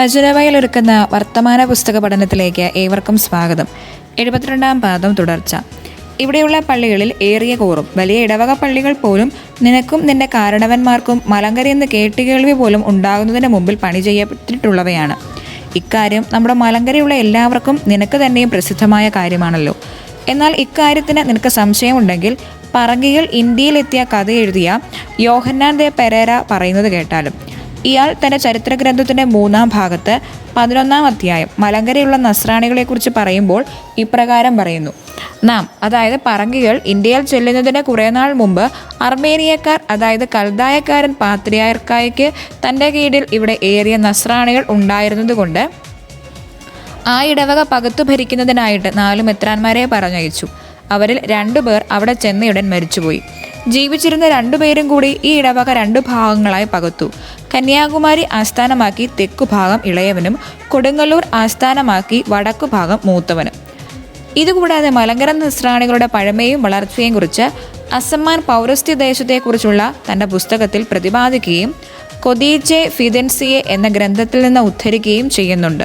വജ്രവയൽ ഒരുക്കുന്ന വർത്തമാന പുസ്തക പഠനത്തിലേക്ക് ഏവർക്കും സ്വാഗതം. എഴുപത്തിരണ്ടാം പാദം തുടർച്ച. ഇവിടെയുള്ള പള്ളികളിൽ ഏറിയ കോറും. വലിയ ഇടവക പള്ളികൾ പോലും നിനക്കും നിന്റെ കാരണവന്മാർക്കും മലങ്കരയെന്ന് കേട്ടുകേൾവി പോലും ഉണ്ടാകുന്നതിന് മുമ്പിൽ പണി ചെയ്യപ്പെട്ടിട്ടുള്ളവയാണ്. ഇക്കാര്യം നമ്മുടെ മലങ്കരയുള്ള എല്ലാവർക്കും നിനക്ക് തന്നെയും പ്രസിദ്ധമായ കാര്യമാണല്ലോ. എന്നാൽ ഇക്കാര്യത്തിന് നിനക്ക് സംശയമുണ്ടെങ്കിൽ പറങ്കികൾ ഇന്ത്യയിലെത്തിയ കഥ എഴുതിയ യോഹന്നാൻ ദേ പെരേര പറയുന്നത് കേട്ടാലും ഇയാൾ തന്റെ ചരിത്ര ഗ്രന്ഥത്തിന്റെ മൂന്നാം ഭാഗത്ത് പതിനൊന്നാം അധ്യായം മലങ്കരയുള്ള നസ്രാണികളെക്കുറിച്ച് പറയുമ്പോൾ ഇപ്രകാരം പറയുന്നു. നാം അതായത് പറങ്കികൾ ഇന്ത്യയിൽ ചെല്ലുന്നതിന് കുറേ നാൾ മുമ്പ് അർമേനിയക്കാർ അതായത് കൽദായക്കാരൻ പാത്രിയാർക്കായ്ക്ക് തന്റെ കീഴിൽ ഇവിടെ ഏറിയ നസ്രാണികൾ ഉണ്ടായിരുന്നതുകൊണ്ട് ആ ഇടവക പകത്തു ഭരിക്കുന്നതിനായിട്ട് നാലു മെത്രാന്മാരെ പറഞ്ഞയച്ചു. അവരിൽ രണ്ടുപേർ അവിടെ ചെന്നയുടൻ മരിച്ചുപോയി. ജീവിച്ചിരുന്ന രണ്ടുപേരും കൂടി ഈ ഇടവക രണ്ടു ഭാഗങ്ങളായി പകുത്തു കന്യാകുമാരി ആസ്ഥാനമാക്കി തെക്കുഭാഗം ഇളയവനും കൊടുങ്ങല്ലൂർ ആസ്ഥാനമാക്കി വടക്കുഭാഗം മൂത്തവനും. ഇതുകൂടാതെ മലങ്കര നിസ്രാണികളുടെ പഴമയും വളർച്ചയും കുറിച്ച് അസമ്മാൻ പൗരസ്ത്യ ദേശത്തെക്കുറിച്ചുള്ള തന്റെ പുസ്തകത്തിൽ പ്രതിപാദിക്കുകയും കൊതീച്ചെ ഫിദൻസിയെ എന്ന ഗ്രന്ഥത്തിൽ നിന്ന് ഉദ്ധരിക്കുകയും ചെയ്യുന്നുണ്ട്.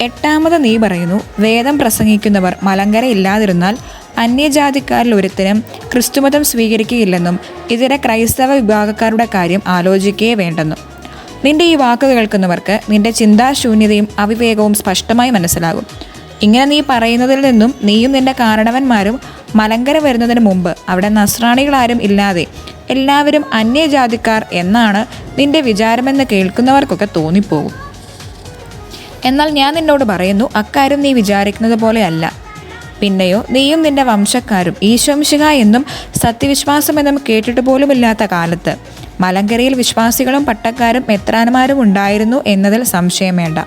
എട്ടാമത് നീ പറയുന്നു വേദം പ്രസംഗിക്കുന്നവർ മലങ്കര ഇല്ലാതിരുന്നാൽ അന്യജാതിക്കാരിൽ ഒരുത്തനും ക്രിസ്തുമതം സ്വീകരിക്കുകയില്ലെന്നും ഇതര ക്രൈസ്തവ വിഭാഗക്കാരുടെ കാര്യം ആലോചിക്കുകയേ വേണ്ടെന്നും. നിന്റെ ഈ വാക്ക് കേൾക്കുന്നവർക്ക് നിന്റെ ചിന്താശൂന്യതയും അവിവേകവും സ്പഷ്ടമായി മനസ്സിലാകും. ഇങ്ങനെ നീ പറയുന്നതിൽ നിന്നും നീയും നിന്റെ കാരണവന്മാരും മലങ്കര വരുന്നതിന് മുമ്പ് അവിടെ നസ്രാണികളാരും ഇല്ലാതെ എല്ലാവരും അന്യജാതിക്കാർ എന്നാണ് നിന്റെ വിചാരമെന്ന് കേൾക്കുന്നവർക്കൊക്കെ തോന്നിപ്പോകും. എന്നാൽ ഞാൻ നിന്നോട് പറയുന്നു അക്കാര്യം നീ വിചാരിക്കുന്നത് പോലെയല്ല പിന്നെയോ നീയും നിന്റെ വംശക്കാരും ഈശോംശിക എന്നും സത്യവിശ്വാസം എന്നും കേട്ടിട്ട് പോലുമില്ലാത്ത കാലത്ത്. മലങ്കരയിൽ വിശ്വാസികളും പട്ടക്കാരും മെത്രാന്മാരും ഉണ്ടായിരുന്നു എന്നതിൽ സംശയം വേണ്ട.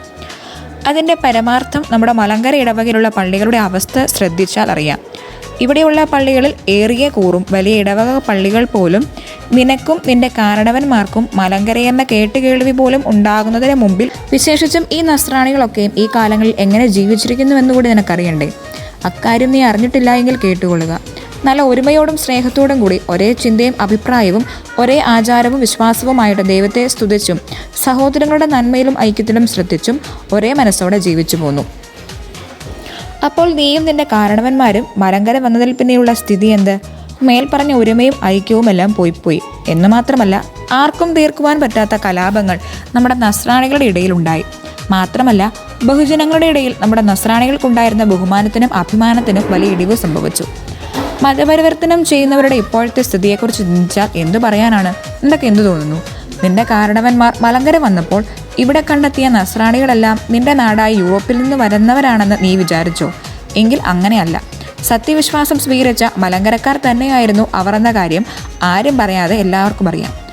അതിന്റെ പരമാർത്ഥം നമ്മുടെ മലങ്കര ഇടവകയിലുള്ള പള്ളികളുടെ അവസ്ഥ ശ്രദ്ധിച്ചാൽ അറിയാം. ഇവിടെയുള്ള പള്ളികളിൽ ഏറിയ കൂറും വലിയ ഇടവക പള്ളികൾ പോലും നിനക്കും നിന്റെ കാരണവന്മാർക്കും മലങ്കരയെന്ന കേട്ടുകേൾവി പോലും ഉണ്ടാകുന്നതിന് മുമ്പിൽ വിശേഷിച്ചും ഈ നസ്രാണികളൊക്കെയും ഈ കാലങ്ങളിൽ എങ്ങനെ ജീവിച്ചിരിക്കുന്നുവെന്നുകൂടി നിനക്കറിയണ്ടേ? അക്കാര്യം നീ അറിഞ്ഞിട്ടില്ല എങ്കിൽ കേട്ടുകൊള്ളുക. നല്ല ഒരുമയോടും സ്നേഹത്തോടും കൂടി ഒരേ ചിന്തയും അഭിപ്രായവും ഒരേ ആചാരവും വിശ്വാസവുമായിട്ട് ദൈവത്തെ സ്തുതിച്ചും സഹോദരങ്ങളുടെ നന്മയിലും ഐക്യത്തിലും ശ്രദ്ധിച്ചും ഒരേ മനസ്സോടെ ജീവിച്ചു പോന്നു. അപ്പോൾ നീയും നിന്റെ കാരണവന്മാരും മലങ്കര വന്നതിൽ പിന്നെയുള്ള സ്ഥിതി എന്ത്? മേൽപ്പറഞ്ഞ ഒരുമയും ഐക്യവുമെല്ലാം പോയി പോയി എന്ന് മാത്രമല്ല ആർക്കും തീർക്കുവാൻ പറ്റാത്ത കലാപങ്ങൾ നമ്മുടെ നസ്രാണികളുടെ ഇടയിലുണ്ടായി. മാത്രമല്ല ബഹുജനങ്ങളുടെ ഇടയിൽ നമ്മുടെ നസ്രാണികൾക്കുണ്ടായിരുന്ന ബഹുമാനത്തിനും അഭിമാനത്തിനും വലിയ ഇടിവ് സംഭവിച്ചു. മതപരിവർത്തനം ചെയ്യുന്നവരുടെ ഇപ്പോഴത്തെ സ്ഥിതിയെക്കുറിച്ച് ചിന്തിച്ചാൽ എന്തു പറയാനാണ്? എന്തൊക്കെ എന്തു തോന്നുന്നു? നിന്റെ കാരണവന്മാർ മലങ്കര വന്നപ്പോൾ ഇവിടെ കണ്ടെത്തിയ നസ്രാണികളെല്ലാം നിന്റെ നാടായ യൂറോപ്പിൽ നിന്ന് വരുന്നവരാണെന്ന് നീ വിചാരിച്ചോ? എങ്കിൽ അങ്ങനെയല്ല. സത്യവിശ്വാസം സ്വീകരിച്ച മലങ്കരക്കാർ തന്നെയായിരുന്നു അവർ എന്ന കാര്യം ആരും പറയാതെ എല്ലാവർക്കും അറിയാം.